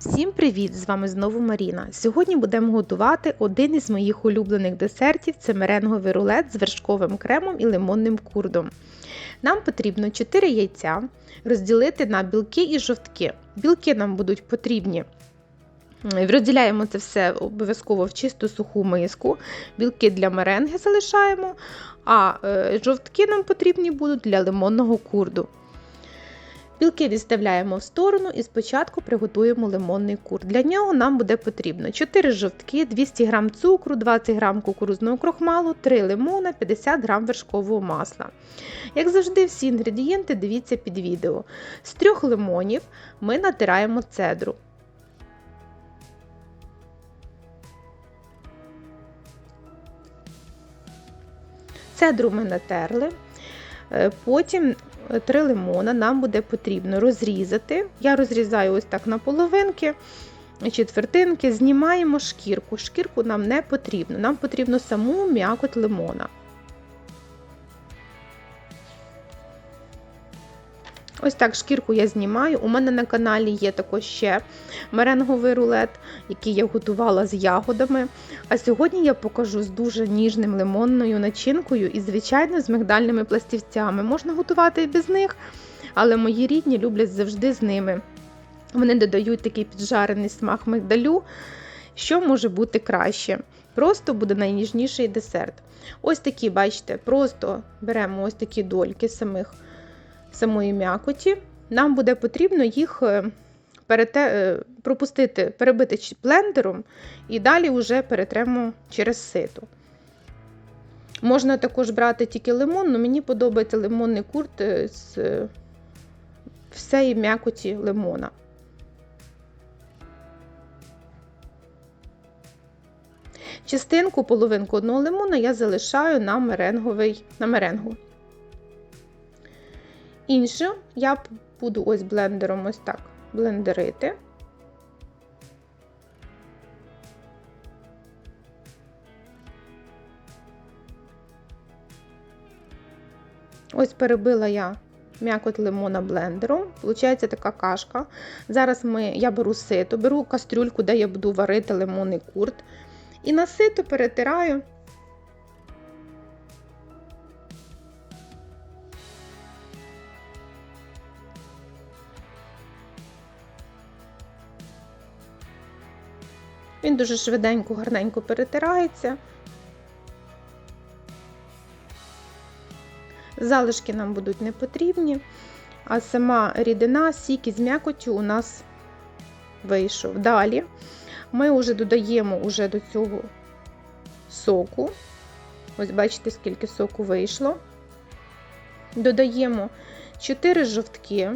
Всім привіт! З вами знову Маріна. Сьогодні будемо готувати один із моїх улюблених десертів це меренговий рулет з вершковим кремом і лимонним курдом. Нам потрібно 4 яйця розділити на білки і жовтки. Білки нам будуть потрібні. Розділяємо це все обов'язково в чисту суху миску. Білки для меренги залишаємо, а е, жовтки нам потрібні будуть для лимонного курду. Білки відставляємо в сторону і спочатку приготуємо лимонний курд. Для нього нам буде потрібно 4 жовтки, 200 г цукру, 20 г кукурузного крохмалу, 3 лимона, 50 г вершкового масла. Як завжди, всі інгредієнти дивіться під відео. З трьох лимонів ми натираємо цедру. Цедру ми натерли. Е, Потім три лимона нам буде потрібно розрізати. Я розрізаю ось так на половинки, четвертинки, знімаємо шкірку. Шкірку нам не потрібно, нам потрібно саму м'якоть лимона. Ось так шкірку я знімаю. У мене на каналі є також ще меренговий рулет, який я готувала з ягодами. А сьогодні я покажу з дуже ніжним лимонною начинкою і, звичайно, з мигдальними пластівцями. Можна готувати і без них, але мої рідні люблять завжди з ними. Вони додають такий піджарений смак мигдалю, що може бути краще. Просто буде найніжніший десерт. Ось такі, бачите, просто беремо ось такі дольки самих самої м'якоті, нам буде потрібно їх перете... пропустити, перебити блендером і далі вже перетремо через сито. Можна також брати тільки лимон, але мені подобається лимонний курт з всієї м'якоті лимона. Частинку, половинку одного лимона я залишаю на меренговий, на меренгу. Інше я буду ось блендером ось так блендерити. Ось перебила я м'якоть лимона блендером, Получається така кашка. Зараз ми, я беру сито, беру кастрюльку, де я буду варити лимонний курт, і на сито перетираю Він дуже швиденько, гарненько перетирається. Залишки нам будуть не потрібні, а сама рідина, сік із м'якотю у нас вийшов. Далі ми вже додаємо уже до цього соку. Ось бачите, скільки соку вийшло. Додаємо 4 жовтки.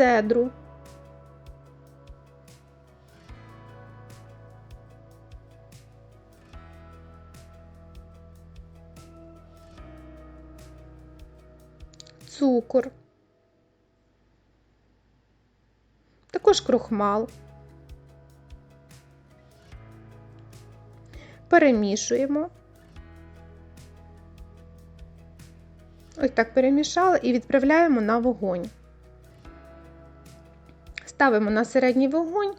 Цедру. Цукор, також крохмал. Перемішуємо. Ось так перемішали і відправляємо на вогонь. Ставимо на середній вогонь,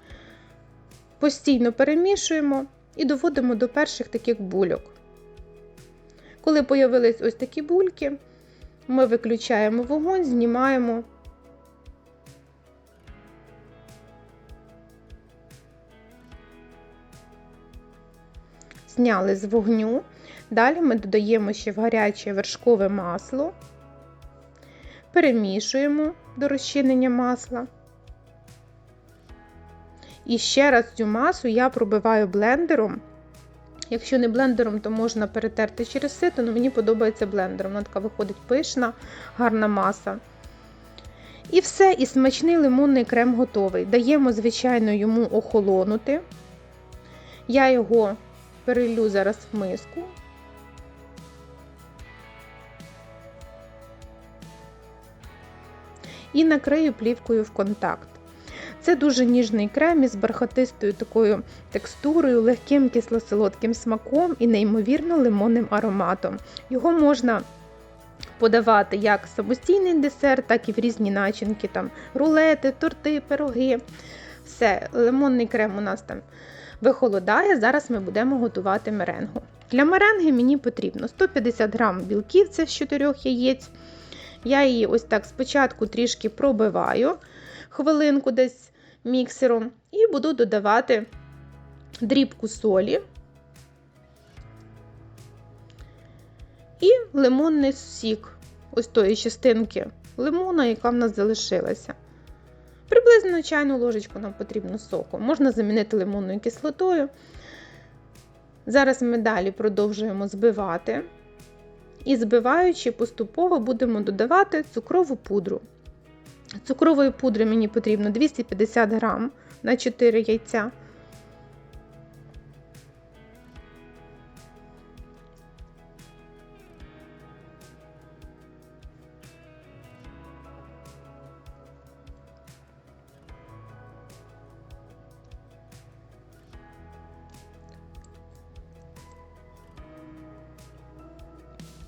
постійно перемішуємо і доводимо до перших таких бульок. Коли з'явились ось такі бульки, ми виключаємо вогонь, знімаємо. Зняли з вогню. Далі ми додаємо ще в гаряче вершкове масло, перемішуємо до розчинення масла. І ще раз цю масу я пробиваю блендером. Якщо не блендером, то можна перетерти через сито, але мені подобається блендером. Вона така виходить пишна, гарна маса. І все, і смачний лимонний крем готовий. Даємо, звичайно, йому охолонути. Я його перелю зараз в миску. І накрию плівкою в контакт. Це дуже ніжний крем із бархатистою такою текстурою, легким кисло-солодким смаком і неймовірно лимонним ароматом. Його можна подавати як самостійний десерт, так і в різні начинки, там рулети, торти, пироги. Все, лимонний крем у нас там вихолодає. Зараз ми будемо готувати меренгу. Для меренги мені потрібно 150 г білків, це з 4 яєць. Я її ось так спочатку трішки пробиваю хвилинку десь міксером, і буду додавати дрібку солі і лимонний сік, ось тої частинки лимона, яка в нас залишилася. Приблизно чайну ложечку нам потрібно соку. Можна замінити лимонною кислотою. Зараз ми далі продовжуємо збивати. І збиваючи, поступово будемо додавати цукрову пудру. Цукрової пудри мені потрібно 250 грам на 4 яйця.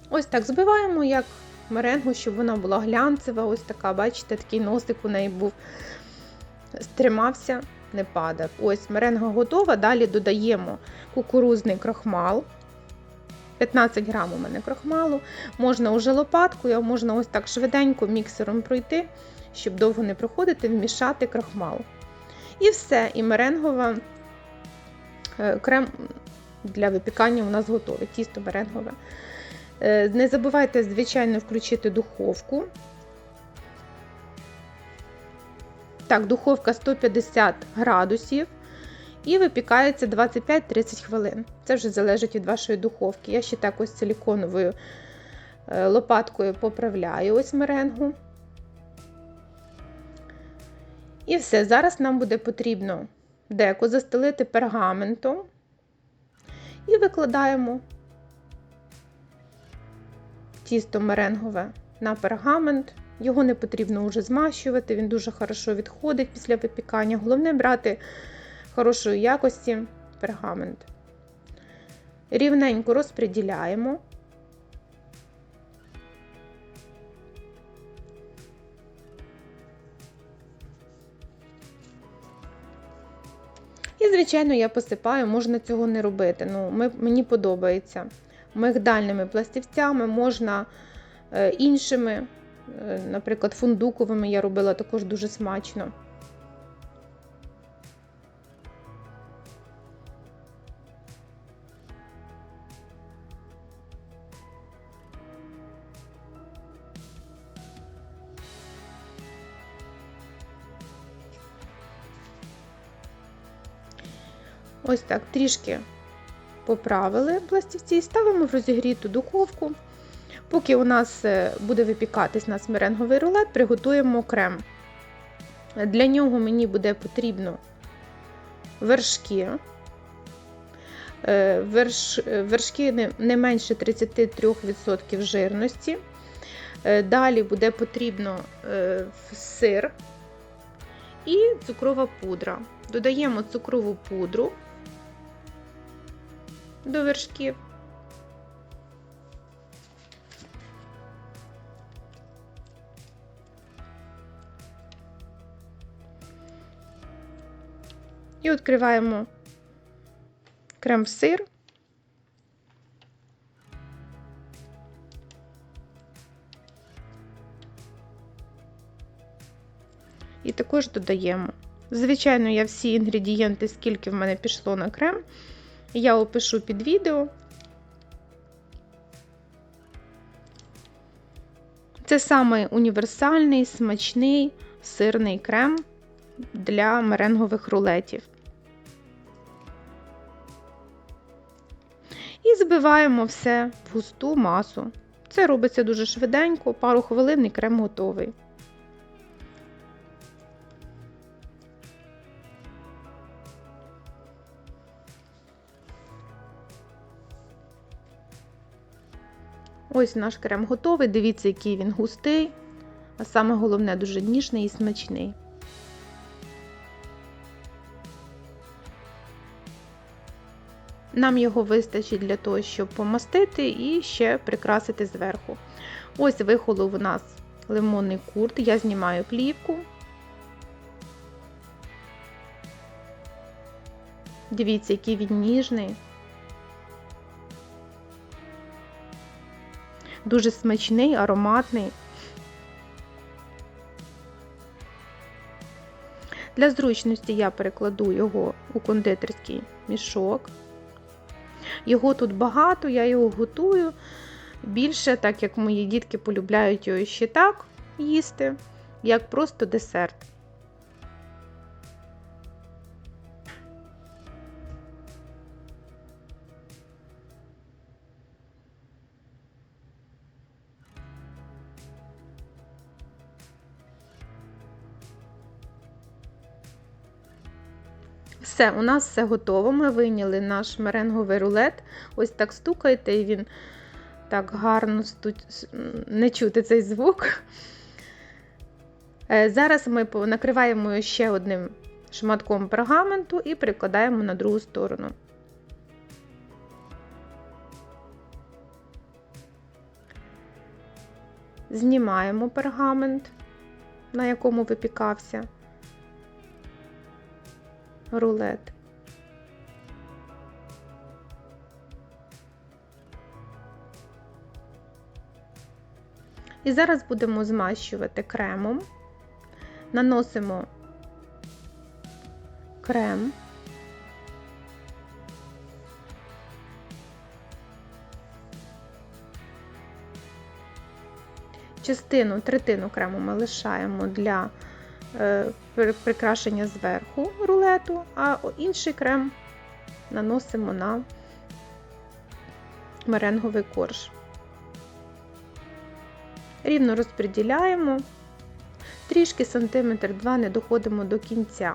Ось так збиваємо, як меренгу, щоб вона була глянцева. Ось така, бачите, такий носик у неї був, стримався, не падав. Ось меренга готова. Далі додаємо кукурузний крохмал. 15 грам у мене крохмалу. Можна уже лопаткою, а можна ось так швиденько міксером пройти, щоб довго не проходити, вмішати крохмал. І все, і меренгова е, крем для випікання у нас готове, тісто меренгове. Е, не забувайте, звичайно, включити духовку. Так, духовка 150 градусів і випікається 25-30 хвилин. Це вже залежить від вашої духовки. Я ще так ось силіконовою е, лопаткою поправляю ось меренгу. І все. Зараз нам буде потрібно деко застелити пергаментом і викладаємо тісто меренгове на пергамент. Його не потрібно вже змащувати, він дуже хорошо відходить після випікання. Головне брати хорошої якості пергамент. Рівненько розподіляємо. І, звичайно, я посипаю, можна цього не робити. Ну, Мені подобається мигдальними пластівцями, можна е, іншими, е, наприклад, фундуковими я робила також дуже смачно. Ось так трішки поправили пластівці і ставимо в розігріту духовку. Поки у нас е, буде випікатись нас меренговий рулет, приготуємо крем. Для нього мені буде потрібно вершки. Е, верш, вершки не менше 33% жирності. Е, далі буде потрібно сир і цукрова пудра. Додаємо цукрову пудру до вершків. І відкриваємо крем-сир. І також додаємо. Звичайно, я всі інгредієнти, скільки в мене пішло на крем, я опишу під відео. Це самий універсальний, смачний сирний крем для меренгових рулетів. І збиваємо все в густу масу. Це робиться дуже швиденько, пару хвилин і крем готовий. Ось наш крем готовий. Дивіться, який він густий, а саме головне, дуже ніжний і смачний. Нам його вистачить для того, щоб помастити і ще прикрасити зверху. Ось вихолов у нас лимонний курт. Я знімаю плівку. Дивіться, який він ніжний. Дуже смачний, ароматний. Для зручності я перекладу його у кондитерський мішок. Його тут багато, я його готую більше, так як мої дітки полюбляють його ще так їсти, як просто десерт. Все, у нас все готово. Ми вийняли наш меренговий рулет. Ось так стукаєте, і він так гарно сту... не чути цей звук. Е, Зараз ми накриваємо ще одним шматком пергаменту і прикладаємо на другу сторону. Знімаємо пергамент, на якому випікався рулет. І зараз будемо змащувати кремом, наносимо крем. Частину, третину крему ми лишаємо для прикрашення зверху рулету, а інший крем наносимо на меренговий корж. Рівно розподіляємо, трішки сантиметр два не доходимо до кінця.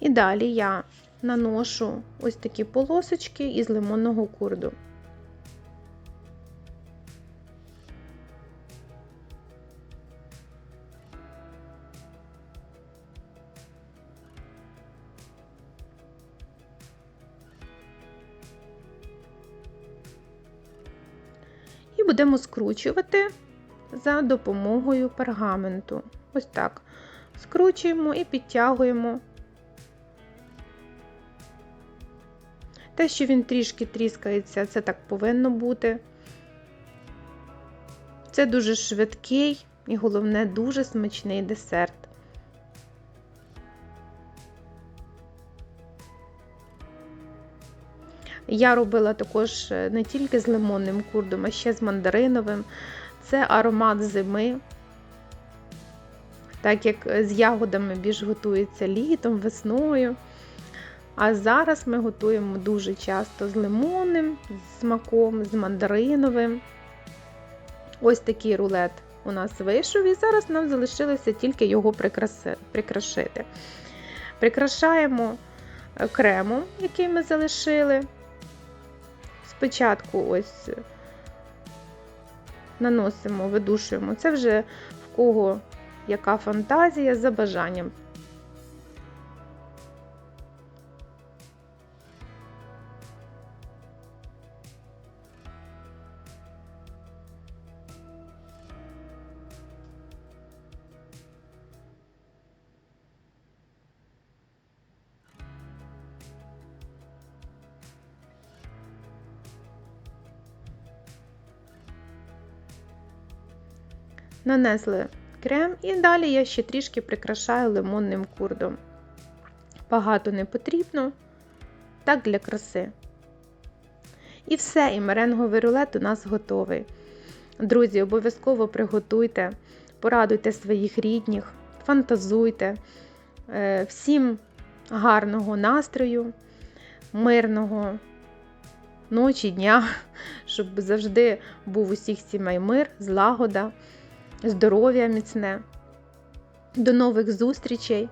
І далі я наношу ось такі полосочки із лимонного курду. І будемо скручувати за допомогою пергаменту. Ось так. Скручуємо і підтягуємо Те, що він трішки тріскається, це так повинно бути. Це дуже швидкий і, головне, дуже смачний десерт. Я робила також е, не тільки з лимонним курдом, а ще з мандариновим. Це аромат зими, так як з ягодами більш готується літом, весною. А зараз ми готуємо дуже часто з лимонним з смаком, з мандариновим. Ось такий рулет у нас вийшов, і зараз нам залишилося тільки його прикрашити. Прикрашаємо е, кремом, який ми залишили. Спочатку ось наносимо, видушуємо. Це вже в кого яка фантазія за бажанням. Нанесли крем і далі я ще трішки прикрашаю лимонним курдом. Багато не потрібно, так для краси. І все, і меренговий рулет у нас готовий. Друзі, обов'язково приготуйте, порадуйте своїх рідних, фантазуйте. Е, всім гарного настрою, мирного ночі, дня, щоб завжди був усіх сімей мир, злагода здоров'я міцне. До нових зустрічей!